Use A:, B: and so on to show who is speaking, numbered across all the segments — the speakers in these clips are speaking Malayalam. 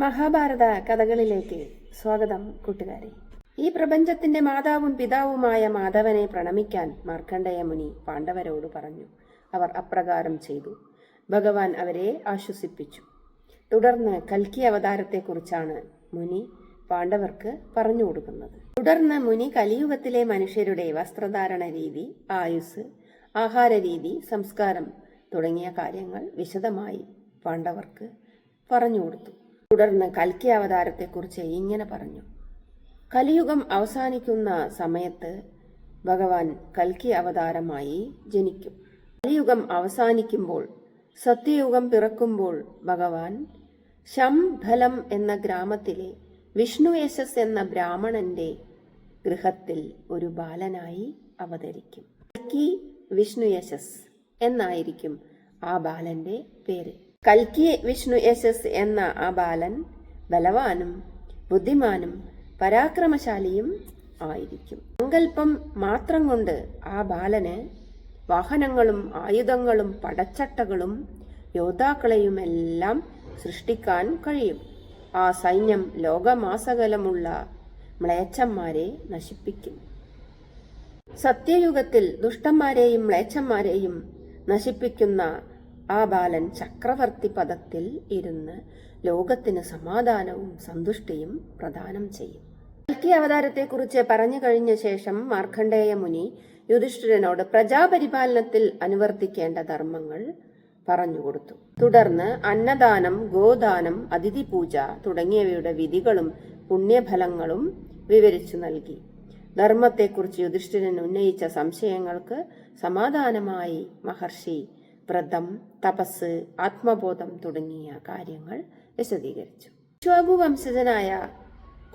A: മഹാഭാരത കഥകളിലേക്ക് സ്വാഗതം കൂട്ടുകാരെ. ഈ പ്രപഞ്ചത്തിന്റെ മാതാവും പിതാവുമായ മാധവനെ പ്രണമിക്കാൻ മാർക്കണ്ഡേയ മുനി പാണ്ഡവരോട് പറഞ്ഞു. അവർ അപ്രകാരം ചെയ്തു. ഭഗവാൻ അവരെ ആശ്വസിപ്പിച്ചു. തുടർന്ന് കൽക്കി അവതാരത്തെക്കുറിച്ചാണ് മുനി പാണ്ഡവർക്ക് പറഞ്ഞു കൊടുക്കുന്നത്. തുടർന്ന് മുനി കലിയുഗത്തിലെ മനുഷ്യരുടെ വസ്ത്രധാരണ രീതി ആയുസ് ആഹാര രീതി സംസ്കാരം തുടങ്ങിയ കാര്യങ്ങൾ വിശദമായി പാണ്ഡവർക്ക് പറഞ്ഞു കൊടുത്തു. തുടർന്ന് കൽക്കി അവതാരത്തെക്കുറിച്ച് ഇങ്ങനെ പറഞ്ഞു. കലിയുഗം അവസാനിക്കുന്ന സമയത്ത് ഭഗവാൻ കൽക്കി അവതാരമായി ജനിക്കും. കലിയുഗം അവസാനിക്കുമ്പോൾ സത്യയുഗം പിറക്കുമ്പോൾ ഭഗവാൻ ശംഫലം എന്ന ഗ്രാമത്തിലെ വിഷ്ണു യശസ് എന്ന ബ്രാഹ്മണന്റെ ഗൃഹത്തിൽ ഒരു ബാലനായി അവതരിക്കും. കൽക്കി വിഷ്ണു യശസ് എന്നായിരിക്കും ആ ബാലന്റെ പേര്. കൽക്കി വിഷ്ണു യശസ് എന്ന ആ ബാലൻ ബലവാനും ബുദ്ധിമാനും പരാക്രമശാലിയും ആയിരിക്കും. സങ്കല്പം മാത്രം കൊണ്ട് ആ ബാലന് വാഹനങ്ങളും ആയുധങ്ങളും പടച്ചട്ടകളും യോദ്ധാക്കളെയും എല്ലാം സൃഷ്ടിക്കാൻ കഴിയും. ആ സൈന്യം ലോകമാസകലമുള്ള മ്ലേച്ഛന്മാരെ നശിപ്പിക്കും. സത്യയുഗത്തിൽ ദുഷ്ടന്മാരെയും മ്ലേച്ഛന്മാരെയും നശിപ്പിക്കുന്ന ആ ബാലൻ ചക്രവർത്തി പദത്തിൽ ഇരുന്ന് ലോകത്തിന് സമാധാനവും സന്തുഷ്ടിയും പ്രദാനം ചെയ്യും. കൽക്കി അവതാരത്തെക്കുറിച്ച് പറഞ്ഞു കഴിഞ്ഞ ശേഷം മാർക്കണ്ഡേയ മുനി യുധിഷ്ഠിരനോട് പ്രജാപരിപാലനത്തിൽ അനുവർത്തിക്കേണ്ട ധർമ്മങ്ങൾ പറഞ്ഞുകൊടുത്തു തുടർന്ന് അന്നദാനം ഗോദാനം അതിഥി പൂജ തുടങ്ങിയവയുടെ വിധികളും പുണ്യഫലങ്ങളും വിവരിച്ചു നൽകി. ധർമ്മത്തെക്കുറിച്ച് യുധിഷ്ഠിരൻ ഉന്നയിച്ച സംശയങ്ങൾക്ക് സമാധാനമായി മഹർഷി വ്രതം തപസ് ആത്മബോധം തുടങ്ങിയ കാര്യങ്ങൾ വിശദീകരിച്ചു. ശ്വാഗു വംശജനായ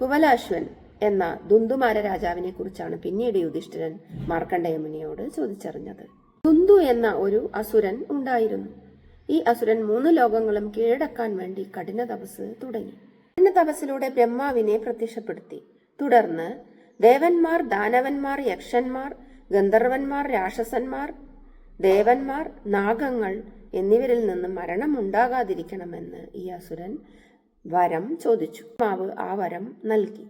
A: കുവലാശ്വൻ എന്ന ദുന്ദുമാര രാജാവിനെ കുറിച്ചാണ് പിന്നീട് യുധിഷ്ഠിരൻ മാർക്കണ്ഡയമുനിയോട് ചോദിച്ചറിഞ്ഞത്. ദുന്ദു എന്ന ഒരു അസുരൻ ഉണ്ടായിരുന്നു. ഈ അസുരൻ മൂന്ന് ലോകങ്ങളും കീഴടക്കാൻ വേണ്ടി കഠിന തപസ് തുടങ്ങി. കഠിന തപസ്സിലൂടെ ബ്രഹ്മാവിനെ പ്രത്യക്ഷപ്പെടുത്തി. തുടർന്ന് ദേവന്മാർ ദാനവന്മാർ യക്ഷന്മാർ ഗന്ധർവന്മാർ രാക്ഷസന്മാർ ദേവന്മാർ നാഗങ്ങൾ എന്നിവരിൽ നിന്ന് മരണം ഉണ്ടാകാതിരിക്കണമെന്ന് ഈ അസുരൻ വരം ചോദിച്ചു. മാവ് ആ വരം നൽകി.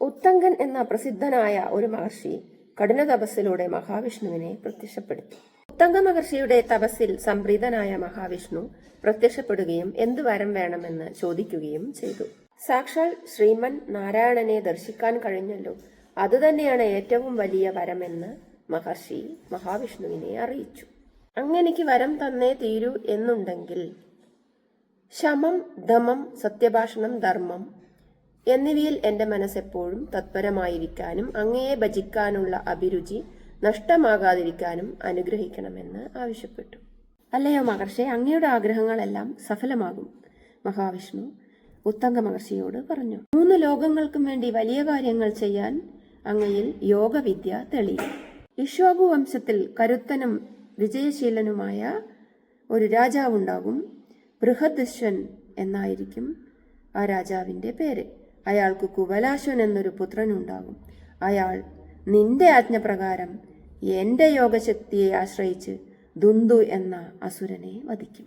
A: ഉത്തങ്കൻ എന്ന പ്രസിദ്ധനായ ഒരു മഹർഷി കഠിന തപസ്സിലൂടെ മഹാവിഷ്ണുവിനെ പ്രത്യക്ഷപ്പെടുത്തി. ഉത്തങ്ക മഹർഷിയുടെ തപസ്സിൽ സംപ്രീതനായ മഹാവിഷ്ണു പ്രത്യക്ഷപ്പെടുകയും എന്ത് വരം വേണമെന്ന് ചോദിക്കുകയും ചെയ്തു. സാക്ഷാൽ ശ്രീമൻ നാരായണനെ ദർശിക്കാൻ കഴിഞ്ഞല്ലോ. അതുതന്നെയാണ് ഏറ്റവും വലിയ വരമെന്ന് മഹർഷി മഹാവിഷ്ണുവിനെ അറിയിച്ചു. അങ്ങനെക്ക് വരം തന്നേ തീരൂ എന്നുണ്ടെങ്കിൽ ശമം ദമം സത്യഭാഷണം ധർമ്മം എന്നിവയിൽ എന്റെ മനസ്സെപ്പോഴും തത്പരമായിരിക്കാനും അങ്ങയെ ഭജിക്കാനുള്ള അഭിരുചി നഷ്ടമാകാതിരിക്കാനും അനുഗ്രഹിക്കണമെന്ന് ആവശ്യപ്പെട്ടു. അല്ലയോ മഹർഷി അങ്ങയുടെ ആഗ്രഹങ്ങളെല്ലാം സഫലമാകും മഹാവിഷ്ണു ഉത്തങ്ക മഹർഷിയോട് പറഞ്ഞു. മൂന്ന് ലോകങ്ങൾക്കും വേണ്ടി വലിയ കാര്യങ്ങൾ ചെയ്യാൻ അങ്ങയിൽ യോഗവിദ്യ തെളിയും. ഇഷ്വാകു വംശത്തിൽ കരുത്തനും വിജയശീലനുമായ ഒരു രാജാവുണ്ടാകും. ബൃഹദശ്വൻ എന്നായിരിക്കും ആ രാജാവിന്റെ പേര്. അയാൾക്ക് കുവലാശ്വൻ എന്നൊരു പുത്രനുണ്ടാകും. അയാൾ നിന്റെ ആജ്ഞപ്രകാരം എന്റെ യോഗശക്തിയെ ആശ്രയിച്ച് ദുന്ദു എന്ന അസുരനെ വധിക്കും.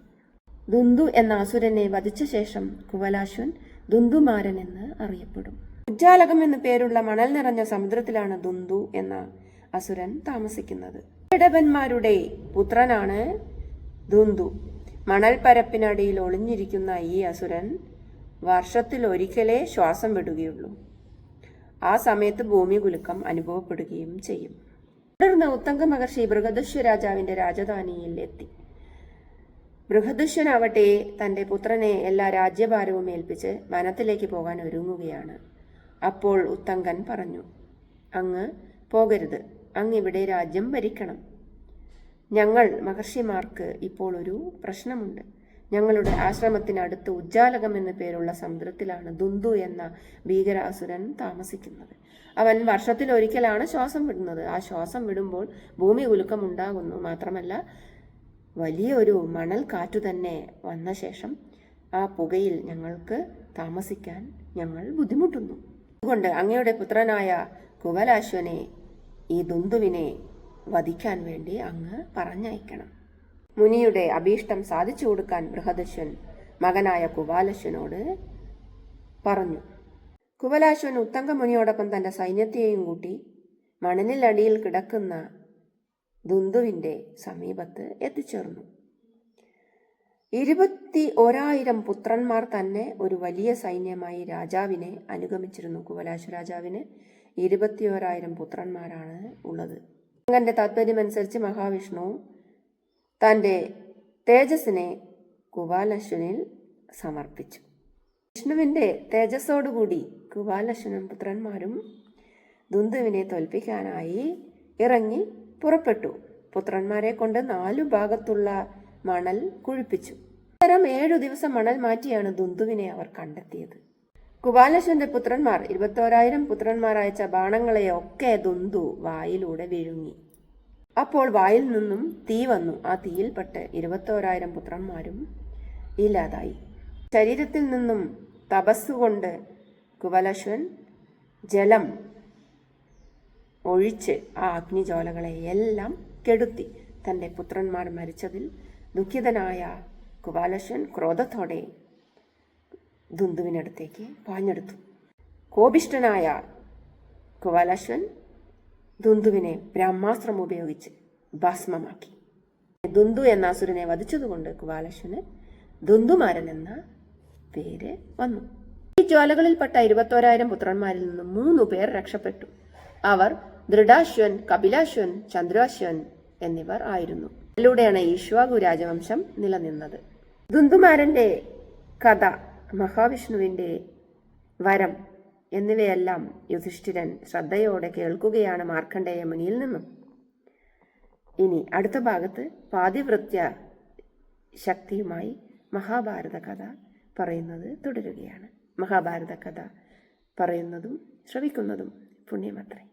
A: ദുന്ദു എന്ന അസുരനെ വധിച്ച ശേഷം കുവലാശ്വൻ ദുന്ദുമാരൻ എന്ന് അറിയപ്പെടും. ഉജ്ജാലകം എന്നു പേരുള്ള മണൽ നിറഞ്ഞ സമുദ്രത്തിലാണ് ദുന്ദു എന്ന അസുരൻ താമസിക്കുന്നത്. ഇടവന്മാരുടെ പുത്രനാണ് ദുന്ദു മണൽപ്പരപ്പിനടിയിൽ ഒളിഞ്ഞിരിക്കുന്ന ഈ അസുരൻ വർഷത്തിൽ ഒരിക്കലേ ശ്വാസം വിടുകയുള്ളൂ. ആ സമയത്ത് ഭൂമി കുലുക്കം അനുഭവപ്പെടുകയും ചെയ്യും. തുടർന്ന് ഉത്തങ്ക മഹർഷി ബൃഹദശ്വ രാജാവിന്റെ രാജധാനിയിൽ എത്തി. ബൃഹദശ്വനാവട്ടെ തന്റെ പുത്രനെ എല്ലാ രാജ്യഭാരവും ഏൽപ്പിച്ച് വനത്തിലേക്ക് പോകാൻ ഒരുങ്ങുകയാണ്. അപ്പോൾ ഉത്തങ്കൻ പറഞ്ഞു അങ്ങ് പോകരുത്. അങ്ങ് ഇവിടെ രാജ്യം ഭരിക്കണം. ഞങ്ങൾ മഹർഷിമാർക്ക് ഇപ്പോൾ ഒരു പ്രശ്നമുണ്ട്. ഞങ്ങളുടെ ആശ്രമത്തിനടുത്ത് ഉജ്ജാലകം എന്നു പേരുള്ള സമുദ്രത്തിലാണ് ദുന്ദു എന്ന ഭീകരാസുരൻ താമസിക്കുന്നത്. അവൻ വർഷത്തിൽ ഒരിക്കലാണ് ശ്വാസം വിടുന്നത്. ആ ശ്വാസം വിടുമ്പോൾ ഭൂമി കുലുക്കം ഉണ്ടാകുന്നു മാത്രമല്ല വലിയൊരു മണൽ കാറ്റു തന്നെ വന്ന ശേഷം ആ പുകയിൽ ഞങ്ങൾക്ക് താമസിക്കാൻ ഞങ്ങൾ ബുദ്ധിമുട്ടുന്നു. അതുകൊണ്ട് അങ്ങയുടെ പുത്രനായ കുവലാശ്വനെ ഈ ദുന്ദുവിനെ വധിക്കാൻ വേണ്ടി അങ്ങ് പറഞ്ഞയക്കണം. മുനിയുടെ അഭീഷ്ടം സാധിച്ചു കൊടുക്കാൻ ബൃഹദശ്വൻ മകനായ കുവാലശ്വനോട് പറഞ്ഞു. കുവലാശ്വൻ ഉത്തങ്കമുനിയോടൊപ്പം തന്റെ സൈന്യത്തെയും കൂട്ടി മണലിലടിയിൽ കിടക്കുന്ന ദുന്ദുവിന്റെ സമീപത്ത് എത്തിച്ചേർന്നു. ഇരുപത്തി ഒരായിരം പുത്രന്മാർ തന്നെ ഒരു വലിയ സൈന്യമായി രാജാവിനെ അനുഗമിച്ചിരുന്നു. കുവലാശ്വ രാജാവിന് ഇരുപത്തി ഒരായിരം പുത്രന്മാരാണ് ഉള്ളത്. അങ്ങന്റെ താത്പര്യമനുസരിച്ച് മഹാവിഷ്ണു തന്റെ തേജസ്സിനെ കുവാലശ്വനിൽ സമർപ്പിച്ചു. വിഷ്ണുവിന്റെ തേജസ്സോടുകൂടി കുവാലശ്വനും പുത്രന്മാരും ദുന്ദുവിനെ തോൽപ്പിക്കാനായി ഇറങ്ങി പുറപ്പെട്ടു. പുത്രന്മാരെ കൊണ്ട് നാലു ഭാഗത്തുള്ള മണൽ കുഴിപ്പിച്ചു. ഇത്തരം ഏഴു ദിവസം മണൽ മാറ്റിയാണ് ദുന്ദുവിനെ അവർ കണ്ടെത്തിയത്. കുബാലശ്വന്റെ പുത്രന്മാർ ഇരുപത്തോരായിരം പുത്രന്മാർ അയച്ച ബാണങ്ങളെയൊക്കെ ദുന്തു വായിലൂടെ വിഴുങ്ങി. അപ്പോൾ വായിൽ നിന്നും തീ വന്നു. ആ തീയിൽപ്പെട്ട് ഇരുപത്തോരായിരം പുത്രന്മാരും ഇല്ലാതായി. ശരീരത്തിൽ നിന്നും തപസ്സുകൊണ്ട് കുബലശ്വൻ ജലം ഒഴിച്ച് ആ അഗ്നിജ്വാലകളെ എല്ലാം കെടുത്തി. തന്റെ പുത്രന്മാർ മരിച്ചതിൽ ദുഃഖിതനായ കുബാലശ്വൻ ക്രോധത്തോടെ ദുന്ദുവിനടുത്തേക്ക് പാഞ്ഞെടുത്തു. കോപിഷ്ടനായ കുവാലശ്വൻ ദുന്ദുവിനെ ബ്രഹ്മാസ്ത്രം ഉപയോഗിച്ച് ഭസ്മമാക്കി. ദുന്ദു എന്ന അസുരനെ വധിച്ചതുകൊണ്ട് കുവാലശ്വന് ദുന്ദുമാരൻ എന്ന പേര് വന്നു. ഈ ജ്വാലകളിൽപ്പെട്ട ഇരുപത്തോരായിരം പുത്രന്മാരിൽ നിന്ന് മൂന്നു പേർ രക്ഷപ്പെട്ടു. അവർ ദൃഢാശ്വൻ കപിലാശ്വൻ ചന്ദ്രാശ്വൻ എന്നിവർ ആയിരുന്നു. ഇതിലൂടെയാണ് ഈശ്വാഗു രാജവംശം നിലനിന്നത്. ദുന്ദുമാരന്റെ കഥ മഹാവിഷ്ണുവിന്റെ വരം എന്നിവയെല്ലാം യുധിഷ്ഠിരൻ ശ്രദ്ധയോടെ കേൾക്കുകയാണ് മാർക്കണ്ഡേയ മുനിയിൽ നിന്നും. ഇനി അടുത്ത ഭാഗത്ത് പാതിവൃത്യ ശക്തിയുമായി മഹാഭാരത കഥ പറയുന്നത് തുടരുകയാണ്. മഹാഭാരത കഥ പറയുന്നതും ശ്രവിക്കുന്നതും പുണ്യമത്രേ.